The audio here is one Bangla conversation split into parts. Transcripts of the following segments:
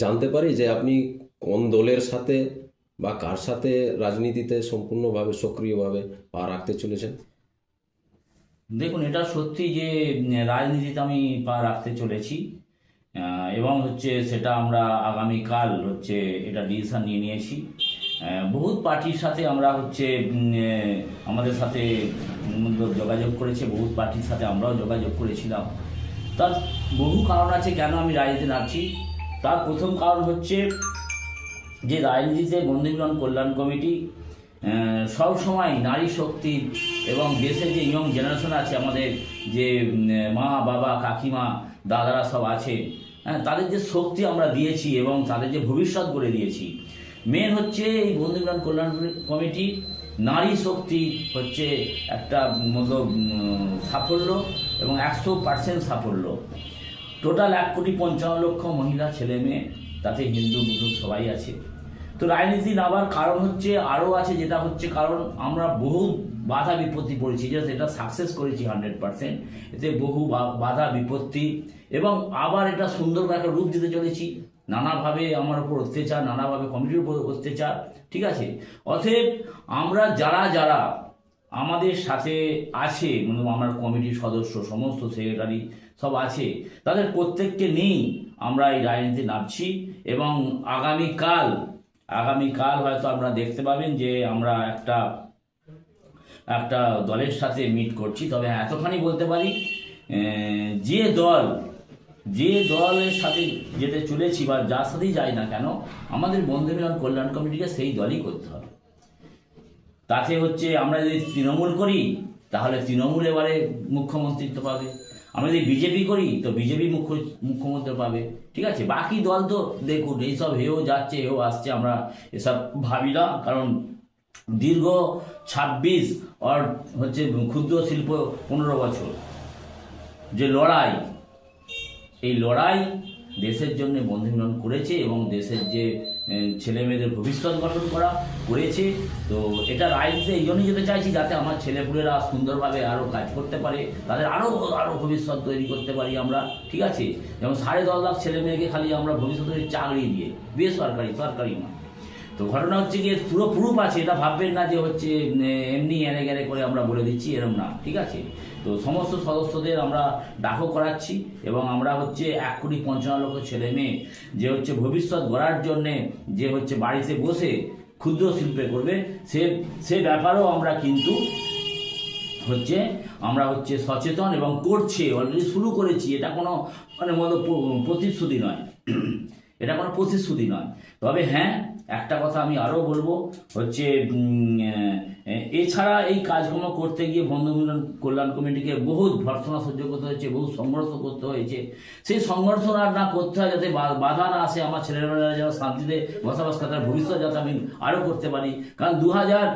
জানতে পারি যে আপনি কোন দলের সাথে বা কার সাথে রাজনীতিতে সম্পূর্ণভাবে সক্রিয়ভাবে পা রাখতে চলেছেন? দেখুন, এটা সত্যি যে, রাজনীতিতে আমি পা রাখতে চলেছি এবং হচ্ছে সেটা আমরা আগামীকাল হচ্ছে এটা ডিসিশন নিয়ে নিয়েছি। বহুত পার্টির সাথে আমরা হচ্ছে আমাদের সাথে যোগাযোগ করেছে, বহুত পার্টির সাথে আমরাও যোগাযোগ করেছিলাম। তার বহু কারণ আছে কেন আমি রাজনীতি নামছি। তার প্রথম কারণ হচ্ছে যে রাজনীতিতে বন্ধুমিলন কল্যাণ কমিটি আহ, সব সময় নারী শক্তি এবং দেশের যে ইয়ং জেনারেশন আছে আমাদের যে মা বাবা কাকিমা দাদারা সব আছে হ্যাঁ তাদের যে শক্তি আমরা দিয়েছি এবং তাদের যে ভবিষ্যৎ গড়ে দিয়েছি। মেন হচ্ছে এই বন্ধুমিলন কল্যাণ কমিটি নারী শক্তি হচ্ছে একটা মতো উম, সাফল্য এবং একশো পার্সেন্ট সাফল্য। টোটাল এক কোটি পঞ্চান্ন লক্ষ মহিলা, ছেলে, মেয়ে, তাতে হিন্দু মুসলিম সবাই আছে। তো রাজনীতি নামার কারণ হচ্ছে, আরও আছে যেটা হচ্ছে কারণ, আমরা বহু বাধা বিপত্তি পড়েছি যে সেটা সাকসেস করেছি হান্ড্রেড পার্সেন্ট এতে বহু বাধা বিপত্তি এবং আবার এটা সুন্দর একটা রূপ দিতে চলেছি। নানাভাবে আমার উপর অত্যাচার, নানাভাবে কমিটির উপর অত্যাচার, ঠিক আছে? অতএব আমরা যারা যারা আমাদের সাথে আছে মানে আমার কমিটির সদস্য সমস্ত সেক্রেটারি সব আছে। তাদের প্রত্যেককে নিয়েই আমরা এই রাজনীতি নামছি এবং আগামীকাল আগামীকাল হয়তো আপনারা দেখতে পাবেন যে আমরা একটা একটা দলের সাথে মিট করছি। তবে হ্যাঁ, এতখানি বলতে পারি যে দল যে দলের সাথে যেতে চলেছি বা যার সাথেই যাই না কেন আমাদের বন্ধু মিলন কল্যাণ কমিটিকে সেই দলই করতে হবে। তাতে হচ্ছে আমরা যদি তৃণমূল করি, তাহলে তৃণমূল এবারে মুখ্যমন্ত্রিত্ব পাবে। আমরা যদি বিজেপি করি, তো বিজেপি মুখ্য, মুখ্যমন্ত্রী পাবে। ঠিক আছে? বাকি দল তো দেখুন, এইসব হেও যাচ্ছে, হেও আসছে, আমরা এসব ভাবি না। কারণ দীর্ঘ ছাব্বিশ আর হচ্ছে ক্ষুদ্র শিল্প পনেরো বছর। যে লড়াই, এই লড়াই দেশের জন্য বন্ধু মিলন করেছে এবং দেশের যে ছেলে মেয়েদের ভবিষ্যৎ গঠন করা করেছে। তো এটা রাইজে এই জন্যই যেতে চাইছি যাতে আমার ছেলেপুলেরা সুন্দরভাবে আরও কাজ করতে পারে, তাদের আরও আরও ভবিষ্যৎ তৈরি করতে পারি আমরা, ঠিক আছে? যেমন সাড়ে দশ লাখ ছেলে মেয়েকে খালি আমরা ভবিষ্যতে চাকরি দিয়ে, বেসরকারি, সরকারি নয়। তো ঘটনা হচ্ছে গিয়ে পুরো প্রুফ আছে, এটা ভাববেন না যে হচ্ছে এমনি এনে গেলে করে আমরা বলে দিচ্ছি, এরম না, ঠিক আছে? তো সমস্ত সদস্যদের আমরা ডাকও করাচ্ছি এবং আমরা হচ্ছে এক কোটি পঞ্চান্ন লক্ষ ছেলে মেয়ে যে হচ্ছে ভবিষ্যৎ গড়ার জন্যে যে হচ্ছে বাড়িতে বসে ক্ষুদ্র শিল্পে করবে, সে সে ব্যাপারেও আমরা কিন্তু হচ্ছে আমরা হচ্ছে সচেতন এবং করছে অলরেডি শুরু করেছি, এটা কোনো মানে মতো প্রতিশ্রুতি নয়। এটা কোনো প্রতিশ্রুতি নয়। তবে হ্যাঁ একটা কথা আমি আরও বলব হচ্ছে এছাড়া এই কাজকর্ম করতে গিয়ে বন্ধু মিলন কল্যাণ কমিটিকে বহু ভর্সনা সহ্য করতে হয়েছে বহু সংঘর্ষ করতে হয়েছে। সেই সংঘর্ষ আর না করতে হয় যাতে বাধা না আসে, আমার ছেলেমেয়েরা যেন শান্তিতে বসবাস করে, তার ভবিষ্যৎ যাতে আমি আরও করতে পারি। কারণ দু হাজার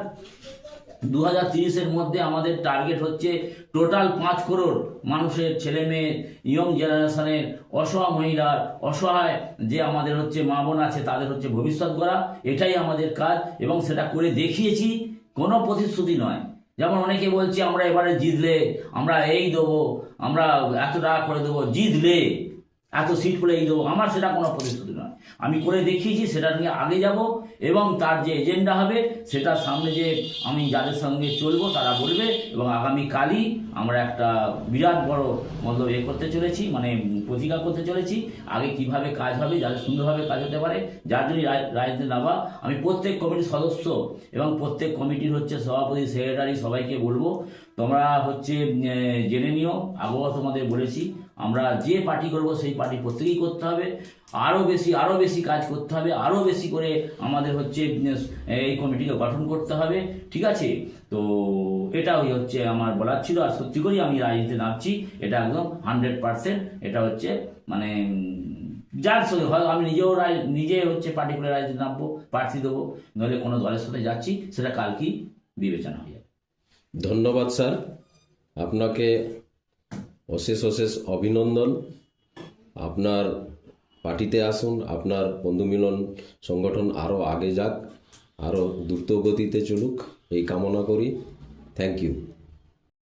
দু হাজার মধ্যে আমাদের টার্গেট হচ্ছে টোটাল পাঁচ করোড় মানুষের ছেলে মেয়ে ইয়ং জেনারেশনের অসহায় মহিলার, অসহায় যে আমাদের হচ্ছে মা বোন আছে, তাদের হচ্ছে ভবিষ্যৎ গড়া। এটাই আমাদের কাজ এবং সেটা করে দেখিয়েছি, কোনো প্রতিশ্রুতি নয়। যেমন অনেকে বলছে, আমরা এবারে জিতলে, আমরা এই দেবো, আমরা এত টাকা করে দেবো, জিতলে। এত সিট করে এই দেবো। আমার সেটা কোনো প্রতিশ্রুতি নয়। আমি করে দেখিয়েছি, সেটা নিয়ে আগে যাব এবং তার যে এজেন্ডা হবে সেটার সামনে যে আমি যাদের সঙ্গে চলবো, তারা বলবে এবং আগামীকালই আমরা একটা বিরাট বড় মতলব এ করতে চলেছি মানে প্রতিজ্ঞা করতে চলেছি, আগে কীভাবে কাজ হবে যাদের সুন্দরভাবে কাজ হতে পারে, যার জন্য রাজ- রাজনীতি নামা। আমি প্রত্যেক কমিটির সদস্য এবং প্রত্যেক কমিটির হচ্ছে সভাপতি সেক্রেটারি সবাইকে বলব, তোমরা হচ্ছে জেনে নিও। আগেও তোমাদের বলেছি আমরা যে পার্টি করব সেই পার্টি প্রত্যেকেই করতে হবে। আরও বেশি আরও বেশি কাজ করতে হবে আরও বেশি করে আমাদের হচ্ছে এই কমিটিকে গঠন করতে হবে, ঠিক আছে? তো এটাই হচ্ছে আমার বলার ছিল। আর সত্যি করেই আমি রাজনীতিতে নামছি, এটা একদম হান্ড্রেড পার্সেন্ট। এটা হচ্ছে মানে যার সঙ্গে হয়, আমি নিজেও রায় নিজে হচ্ছে পার্টি করে রাজনীতি নামবো, প্রার্থী দেবো, নইলে কোনো দলের সাথে যাচ্ছি, সেটা কালকেই বিবেচনা হয়ে যাবে। ধন্যবাদ, স্যার। আপনাকে অশেষ অশেষ অভিনন্দন। আপনার পার্টিতে আসুন, আপনার বন্ধু মিলন সংগঠন আরও আগে যাক আরও দ্রুত গতিতে চলুক, এই কামনা করি। Thank you